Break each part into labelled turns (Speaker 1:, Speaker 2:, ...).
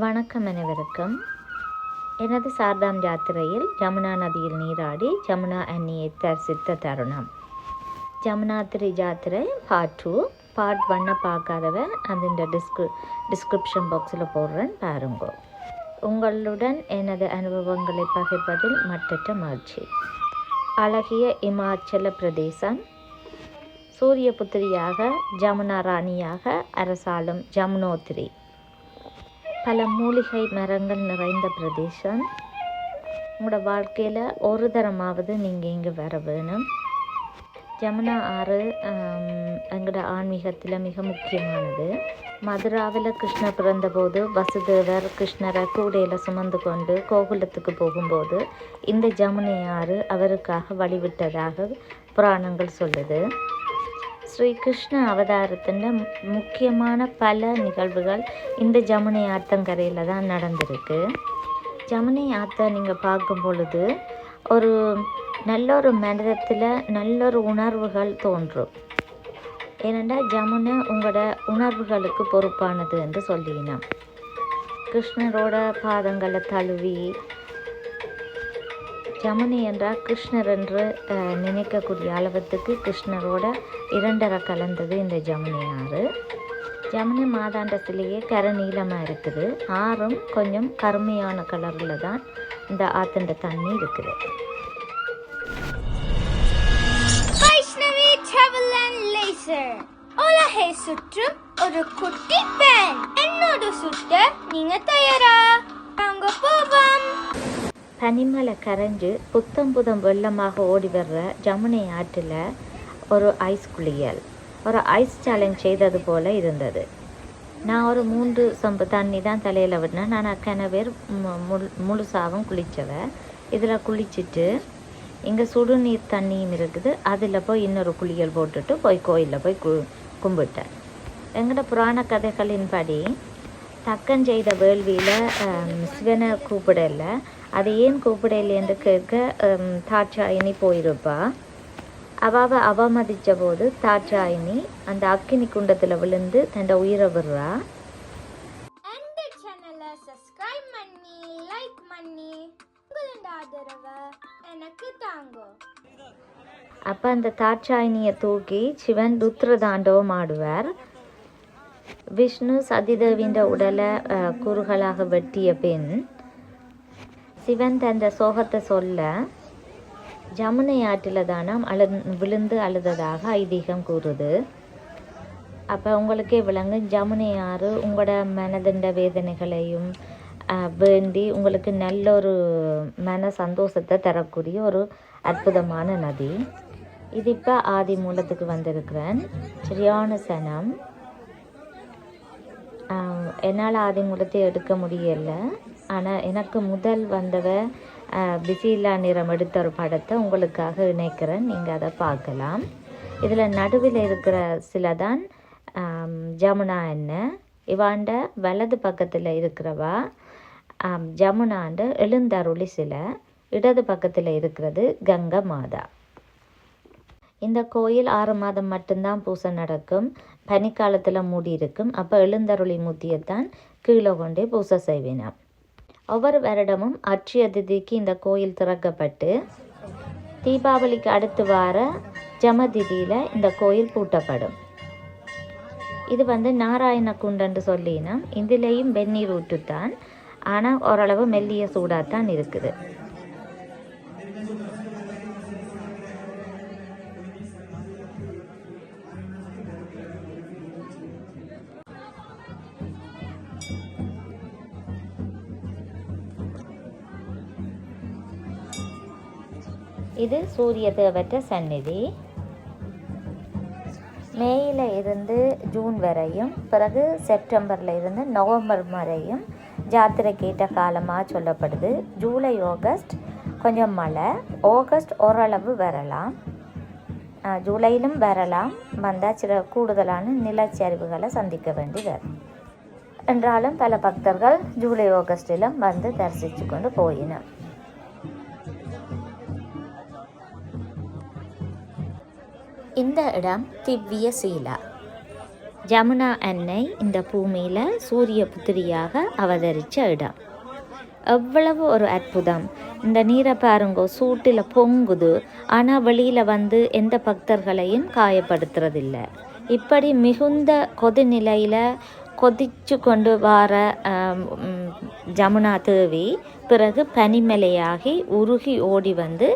Speaker 1: வணக்கம் அனைவருக்கும். எனது சார்தாம் யாத்திரையில் ஜமுனா நதியில் நீராடி ஜமுனா அன்னியை தரிசித்த தருணம். ஜமுனாத்திரி ஜாத்திரை பார்ட் டூ பார்ட் ஒன்னை பார்க்காதவ அந்த டிஸ்கிரி டிஸ்கிரிப்ஷன் பாக்ஸில் போடுறேன் பாருங்க. உங்களுடன் எனது அனுபவங்களை பகிர்வதில் மட்டற்ற மகிழ்ச்சி. அழகிய இமாச்சல பிரதேசம். சூரிய புத்திரியாக ஜமுனா ராணியாக அரசாளும் ஜமுனோத்திரி. பல மூலிகை மரங்கள் நிறைந்த பிரதேசம். உங்களோட வாழ்க்கையில் ஒரு தரமாவது நீங்கள் இங்கே வர வேணும். ஜமுனா ஆறு எங்களோட ஆன்மீகத்தில் மிக முக்கியமானது. மதுராவில் கிருஷ்ணர் பிறந்தபோது வசுதேவர் கிருஷ்ணரை கூடையில் சுமந்து கொண்டு கோகுலத்துக்கு போகும்போது இந்த ஜமுனை ஆறு அவருக்காக வழிவிட்டதாக புராணங்கள் சொல்லுது. ஸ்ரீ கிருஷ்ண அவதாரத்தின் முக்கியமான பல நிகழ்வுகள் இந்த ஜமுனை ஆத்தங்கரையில் தான் நடந்திருக்கு. ஜமுனை ஆத்தை நீங்கள் பார்க்கும் பொழுது ஒரு நல்ல ஒரு மனிதத்தில் நல்ல ஒரு உணர்வுகள் தோன்றும். ஏனென்றால் ஜமுனை உங்களோட உணர்வுகளுக்கு பொறுப்பானது என்று சொல்லினோம். கிருஷ்ணரோட பாதங்களை தழுவி ஜமுனி என்றால் கிருஷ்ணர் என்று நினைக்கக்கூடிய அளவத்துக்கு கிருஷ்ணரோட இரண்டரை கலந்தது இந்த ஜமுனி ஆறு. ஜமுனி மாதாண்ட சிலையே கரை நீளமாக இருக்குது. ஆறும் கொஞ்சம் கருமையான கலரில் தான் இந்த ஆத்தண்ட தண்ணி இருக்குது.
Speaker 2: உலகை சுற்றும் ஒரு குட்டி பேன் என்னோட சுத்த நீங்க தயாரா? அங்க போவோம்.
Speaker 1: பனிமலை கரைஞ்சு புத்தம் புதம் வெள்ளமாக ஓடி வர்ற ஜமுனை ஆற்றில் ஒரு ஐஸ் குளியல். ஒரு ஐஸ் சேலஞ்ச் செய்தது போல் இருந்தது. நான் ஒரு மூன்று சொம்பு தண்ணி தான் தலையில் விடனேன் நான் அக்கனை பேர் முழு முழுசாகவும் குளித்தவ இதில் குளிச்சுட்டு இங்கே சுடுநீர் தண்ணியும் இருக்குது. அதில் போய் இன்னொரு குளியல் போட்டுட்டு போய் கோயிலில் போய் கு கும்பிட்டேன். எங்களோட புராண கதைகளின்படி தக்கன் செய்த வேள்வியில் சிவனை கூப்பிடல. அதை ஏன் கூப்பிடலைன்னு கேட்க தாட்சாயினி போயிருப்பா. அவாவை அவமதித்த போது தாட்சாயினி அந்த அக்கினி குண்டத்தில் விழுந்து தன் உயிரை விடுறா. அப்போ அந்த தாட்சாயினியை தூக்கி சிவன் ருத்ர தாண்டவம் ஆடுவார். விஷ்ணு சதிதேவின்ற உடலை குறுகலாக வெட்டிய பின் சிவன் தந்த சோகத்தை சொல்ல ஜமுனை ஆற்றில் தானம் அழு விழுந்து அழுததாக ஐதீகம் கூறுது. அப்போ உங்களுக்கே விளங்கு ஜமுனை ஆறு உங்களோட மனதிண்ட வேதனைகளையும் வேண்டி உங்களுக்கு நல்ல ஒரு மன சந்தோஷத்தை தரக்கூடிய ஒரு அற்புதமான நதி. இது இப்போ ஆதி மூலத்துக்கு வந்திருக்கிறேன். சரியான சனம். என்னால் ஆதி மூலத்தை எடுக்க முடியலை. ஆனால் எனக்கு முதல் வந்தவ பிசிலா நிறம் எடுத்த ஒரு படத்தை உங்களுக்காக இணைக்கிறேன். நீங்கள் அதை பார்க்கலாம். இதில் நடுவில் இருக்கிற சில தான் ஜமுனா என்ன? இவாண்ட வலது பக்கத்தில் இருக்கிறவா? ஜமுனாண்ட எழுந்தருளி சில. இடது பக்கத்தில் இருக்கிறது கங்கை மாதா இந்த கோயில் ஆறு மாதம் மட்டும்தான் பூசை நடக்கும். பனிக்காலத்தில் மூடி இருக்கும் அப்போ எழுந்தருளி மூத்தியத்தான் கீழே கொண்டே பூசை செய்வினான். ஒவ்வொரு வருடமும் அட்சய திதிக்கு இந்த கோயில் திறக்கப்பட்டு தீபாவளிக்கு அடுத்து வார ஜமதிதியில் இந்த கோயில் பூட்டப்படும். இது வந்து நாராயண குண்டன்று சொல்லினா இதுலேயும் வெந்நீர் ஊற்றுத்தான். ஆனால் ஓரளவு மெல்லிய சூடாகத்தான் இருக்குது. இது சூரிய தேவற்ற சந்நிதி. மேயில் இருந்து ஜூன் வரையும் பிறகு செப்டம்பரில் இருந்து நவம்பர் வரையும் ஜாத்திரை கேட்ட காலமாக சொல்லப்படுது. ஜூலை ஆகஸ்ட் கொஞ்சம் மழை. ஆகஸ்ட் ஓரளவு வரலாம். ஜூலையிலும் வரலாம். வந்தால் சில கூடுதலான நிலச்சரிவுகளை சந்திக்க வேண்டி வரும். என்றாலும் பல பக்தர்கள் ஜூலை ஆகஸ்டிலும் வந்து தரிசித்து கொண்டு போயினர். இந்த இடம் திவ்ய சீலா. ஜமுனா அன்னை இந்த பூமியில் சூரிய புத்திரியாக அவதரித்த இடம். எவ்வளவு ஒரு அற்புதம். இந்த நீரை பாருங்கோ சூட்டில் பொங்குது. ஆனால் வெளியில் வந்து எந்த பக்தர்களையும் காயப்படுத்துறதில்லை. இப்படி மிகுந்த கொதிநிலையில் கொதிச்சு கொண்டு வர ஜமுனா தேவி பிறகு பனிமலையாகி உருகி ஓடி வந்து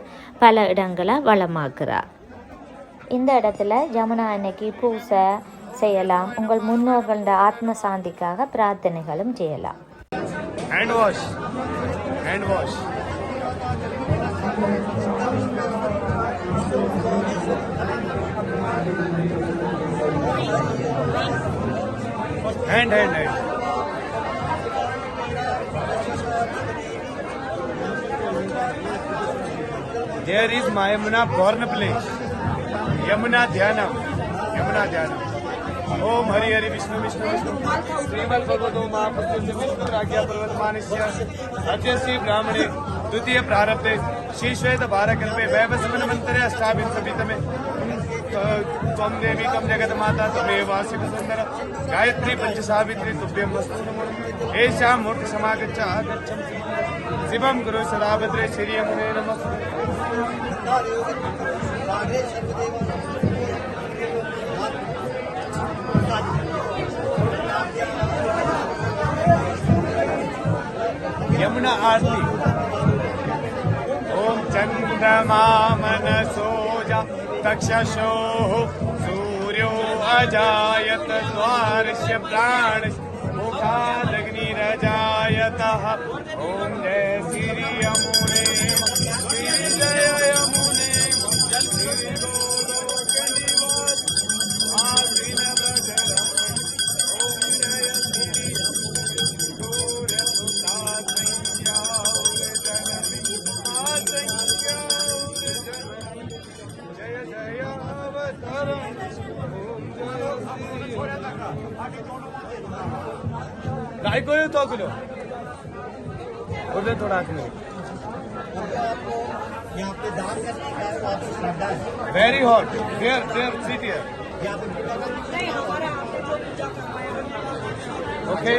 Speaker 1: பல இடங்களை வளமாக்குறார் இந்த இடத்துல யமுனா அன்னைக்கு பூசை செய்யலாம். உங்கள் முன்னோர்கள ஆத்ம சாந்திக்காக பிரார்த்தனைகளும் செய்யலாம்.
Speaker 3: Hand wash hand There is Mayamuna born place. Yamuna Dhyanam. Yamuna Dhyanam. ओम हरि हरि विष्णु विष्णु श्रीमद भगवतो महापुरुष विष्णु राज्ञा पर्वतमानस्य श्री ब्राह्मणे द्वितीय प्रारब्धे श्री श्वेत भारकल्पे वैवस्मन मंत्रे अष्टाविंशतितमे त्वं देवी त्वं जगत माता त्वमेव वासि सुंदर गायत्री पंच सावित्री वस्तु एषा मूर्ति समागच्छ आगच्छं शिवं गुरु सदा भद्रे श्री यमुने नमः यमुना आरती। ओम चंद्रमा मनसोजा तक्षशोः सूर्यो अजायत, द्वारस्य प्राण मुखादग्निरजायतः ओम जय श्री यमुने। गाय को तो किलो उधर थोड़ा kilo
Speaker 4: very hot
Speaker 3: there
Speaker 4: there seat here okay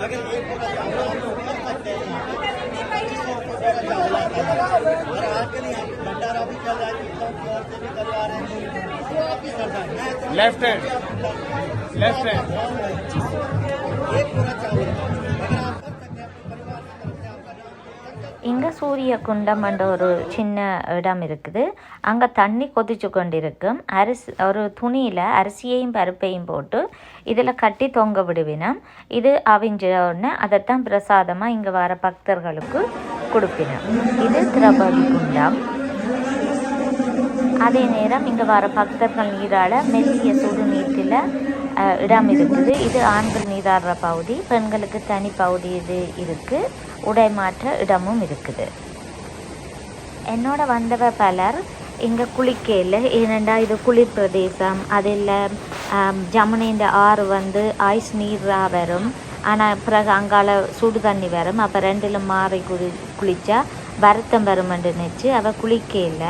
Speaker 4: अगर एक हैं
Speaker 3: लेफ्ट हैंड लेफ्ट हैंड
Speaker 4: एक पूरा चावल अगर आप कर सकते हैं अपने परिवार की तरफ से आप करना
Speaker 1: இங்கே சூரிய குண்டம் என்ற ஒரு சின்ன இடம் இருக்குது அங்கே தண்ணி கொதிச்சு கொண்டிருக்கும் அரிசி ஒரு துணியில் அரிசியையும் பருப்பையும் போட்டு இதில் கட்டி தொங்க விடுவினோம் இது அவிஞ்ச உடனே அதைத்தான் பிரசாதமாக இங்கே வர பக்தர்களுக்கு கொடுப்பினோம் இது திரௌபதி குண்டம் அதே நேரம் இங்கே வர பக்தர்கள் நீராட மெல்லிய சுடுநீட்டில் நீட்டில் இடம் இருக்குது. இது ஆண்கள் நீராடுற பகுதி பெண்களுக்கு தனி பகுதி இது இருக்குது உடை மாற்ற இடமும் இருக்குது. என்னோட வந்தவ பலர் இங்கே குளிக்கையில் ஏனெண்டா இது குளிர் பிரதேசம். அதில் ஜமுனேந்த ஆறு வந்து ஐஸ் நீராக வரும். ஆனால் பிறகு அங்கால சுடு தண்ணி வரும். அப்போ ரெண்டிலும் மாறி குளி குளித்தா வருத்தம் வருமென்று நினச்சி அவள் குளிக்கையில்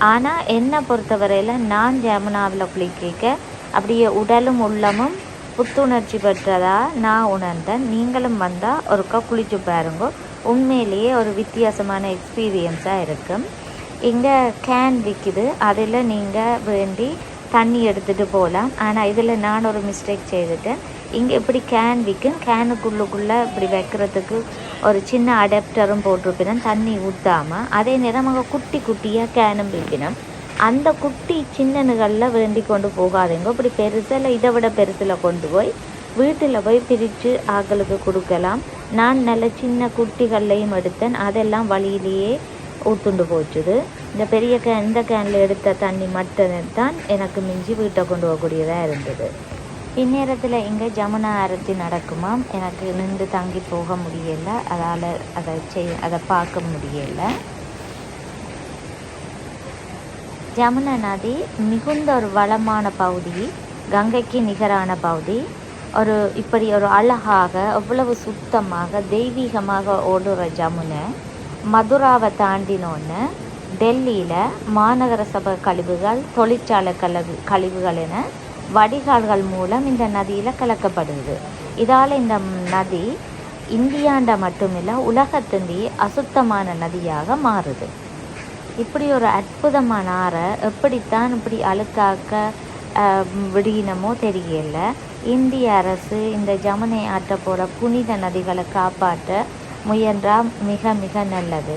Speaker 1: ஆனால் என்னை பொறுத்தவரையில் நான் ஜமுனாவில் குளிக்க அப்படியே உடலும் உள்ளமும் புத்துணர்ச்சி பெற்றதாக நான் உணர்ந்தேன். நீங்களும் வந்தால் ஒருக்கா குளிச்சு பாருங்க. உண்மையிலேயே ஒரு வித்தியாசமான எக்ஸ்பீரியன்ஸாக இருக்கும் இங்கே கேன் விற்கிது அதில் நீங்கள் வேண்டி தண்ணி எடுத்துகிட்டு போகலாம் ஆனால் இதில் நான் ஒரு மிஸ்டேக் செய்துட்டேன். இங்கே இப்படி கேன் விற்கும் கேனுக்குள்ளுக்குள்ளே இப்படி வைக்கிறதுக்கு ஒரு சின்ன அடாப்டரும் போட்டிருப்பினோம் தண்ணி ஊற்றாமல் அதே நேரம் அங்கே குட்டி குட்டியாக கேனும் விற்கணும் அந்த குட்டி சின்னனுகளில் வேண்டி கொண்டு போகாதீங்க. இப்படி பெருசில் இதை விட பெருசில் கொண்டு போய் வீட்டில் போய் பிரித்து ஆக்களுக்கு கொடுக்கலாம். நான் நல்ல சின்ன குட்டிகள்லையும் எடுத்தேன். அதெல்லாம் வழியிலேயே ஊத்துண்டு போச்சுது. இந்த பெரிய கேன் இந்த கேனில் எடுத்த தண்ணி மட்டும் தான் எனக்கு மிஞ்சி வீட்டை கொண்டு போகக்கூடியதாக இருந்தது. இந்நேரத்தில் இங்கே ஜமுனா ஆரத்தி நடக்குமாம் எனக்கு நின்று தங்கி போக முடியலை. அதால் அதை செய் அதை பார்க்க முடியலை. ஜமுனா நதி மிகுந்த ஒரு வளமான பகுதி கங்கைக்கு நிகரான பகுதி. ஒரு இப்படி ஒரு அழகாக அவ்வளவு சுத்தமாக தெய்வீகமாக ஓடுற ஜமுனை. மதுராவை தாண்டினோன்னு டெல்லியில் மாநகர சபை கழிவுகள் தொழிற்சாலை கழிவு கழிவுகள் என வடிகால்கள் மூலம் இந்த நதியில் கலக்கப்படுது இதால் இந்த நதி இந்தியாண்ட மட்டுமில்லை உலகத்திந்தி அசுத்தமான நதியாக மாறுது. இப்படி ஒரு அற்புதமான ஆறை எப்படித்தான் இப்படி அழுக்காக்க அஹ், விடினமோ தெரியல. இந்திய அரசு இந்த ஜமுனை ஆற்ற போகிற புனித நதிகளை காப்பாற்ற முயன்றால் மிக மிக நல்லது.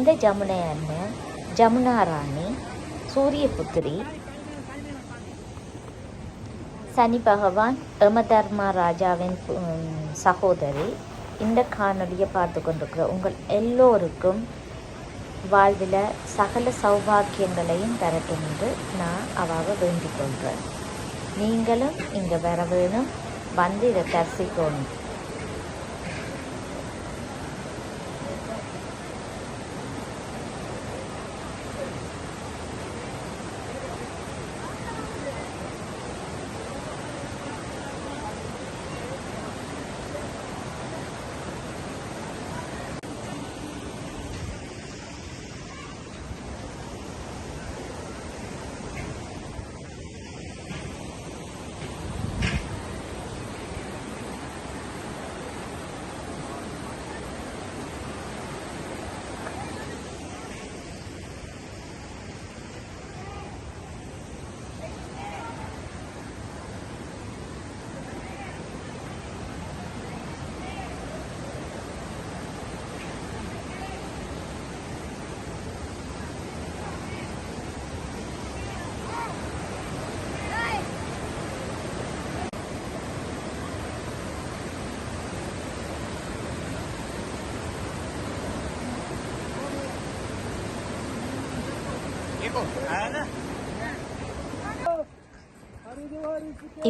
Speaker 1: இந்த ஜமுனை அண்ணன் ஜமுனா ராணி சூரியபுத்திரி சனி பகவான் யமதர்மா ராஜாவின் சகோதரி இந்த காணொலியை பார்த்து கொண்டிருக்கிற உங்கள் எல்லோருக்கும் வாழ்வில் சகல சௌபாக்கியங்களையும் தரட்டும் என்று நான் அவாக வேண்டிக் கொள்கிறேன். நீங்களும் இங்கே வர வேணும். வந்து இதை தரிசிக்கணும்.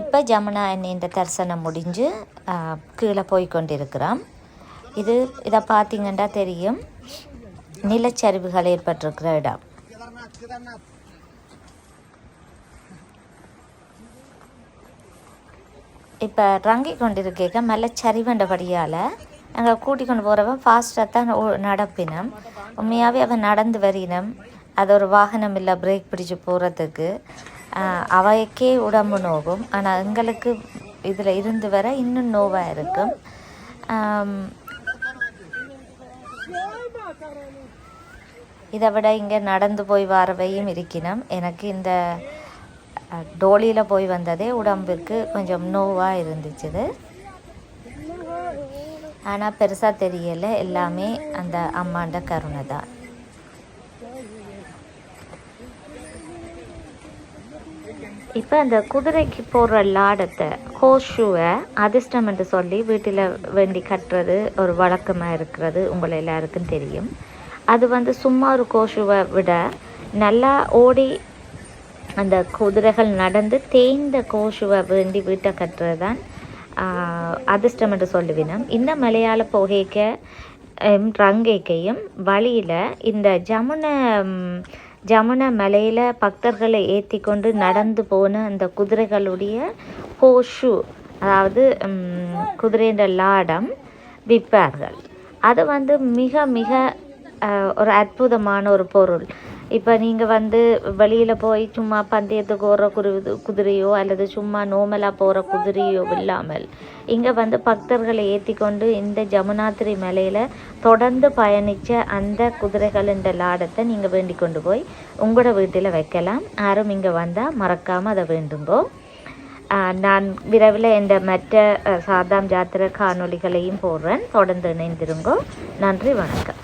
Speaker 1: இப்போ ஜமுனா என்ற தரிசனம் முடிஞ்சு கீழே போய் கொண்டிருக்கிறோம் இது இதை பார்த்தீங்கன்னா தெரியும். நிலச்சரிவுகள் ஏற்பட்டிருக்கிற இடம். இப்போ ரங்கி கொண்டிருக்க மேலே சரிவண்டபடியால் நாங்கள் கூட்டி கொண்டு போகிறவன் ஃபாஸ்ட்டாக தான் நடப்பினம். உண்மையாகவே அவன் நடந்து வரினம். அது ஒரு வாகனம் இல்லை பிரேக் பிடிச்சு போகிறதுக்கு அவைக்கே உடம்பு நோகும். ஆனால் எங்களுக்கு இதில் இருந்து வர இன்னும் நோவாக இருக்கும் இதை விட இங்கே நடந்து போய் வரவையும் இருக்கணும். எனக்கு இந்த டோலியில் போய் வந்ததே உடம்புக்கு கொஞ்சம் நோவாக இருந்துச்சுது. ஆனால் பெருசாக தெரியலை. எல்லாமே அந்த அம்மாண்ட கருணை தான். இப்போ அந்த குதிரைக்கு போடுற லாடத்தை ஹோஷூவை அதிர்ஷ்டம் என்று சொல்லி வீட்டில் வேண்டி கட்டுறது ஒரு வழக்கமாக இருக்கிறது உங்களை எல்லாருக்கும் தெரியும். அது வந்து சும்மா ஒரு கோஷுவை விட நல்லா ஓடி அந்த குதிரைகள் நடந்து தேய்ந்த கோஷுவை வேண்டி வீட்டை கட்டுறது தான் அதிர்ஷ்டம் என்று சொல்லுவினம். இந்த மலையாள புகைக்க ரங்கைக்கையும் வழியில் இந்த ஜமுனை ஜமுன மலையில் பக்தர்களை ஏற்றி கொண்டு நடந்து போன அந்த குதிரைகளுடைய கோஷு அதாவது ம், குதிரைன்ற லாடம் விற்பார்கள். அது வந்து மிக மிக அஹ், ஒரு அற்புதமான ஒரு பொருள். இப்போ நீங்கள் வந்து வெளியில் போய் சும்மா பந்தயத்துக்கு ஓடுற குரு குதிரையோ அல்லது சும்மா நோமலாக போகிற குதிரையோ இல்லாமல் இங்கே வந்து பக்தர்களை ஏற்றி கொண்டு இந்த ஜமுனாத்திரி மலையில் தொடர்ந்து பயணித்த அந்த குதிரைகளின் லாடத்தை நீங்கள் வேண்டிக் கொண்டு போய் உங்களோட வீட்டில் வைக்கலாம். யாரும் இங்கே வந்தால் மறக்காமல் அதை வேண்டுங்கோ. நான் விரைவில் இந்த மற்ற சாதாம் ஜாத்திரை காணொளிகளையும் போடுறேன். தொடர்ந்து இணைந்திருங்கோ. நன்றி வணக்கம்.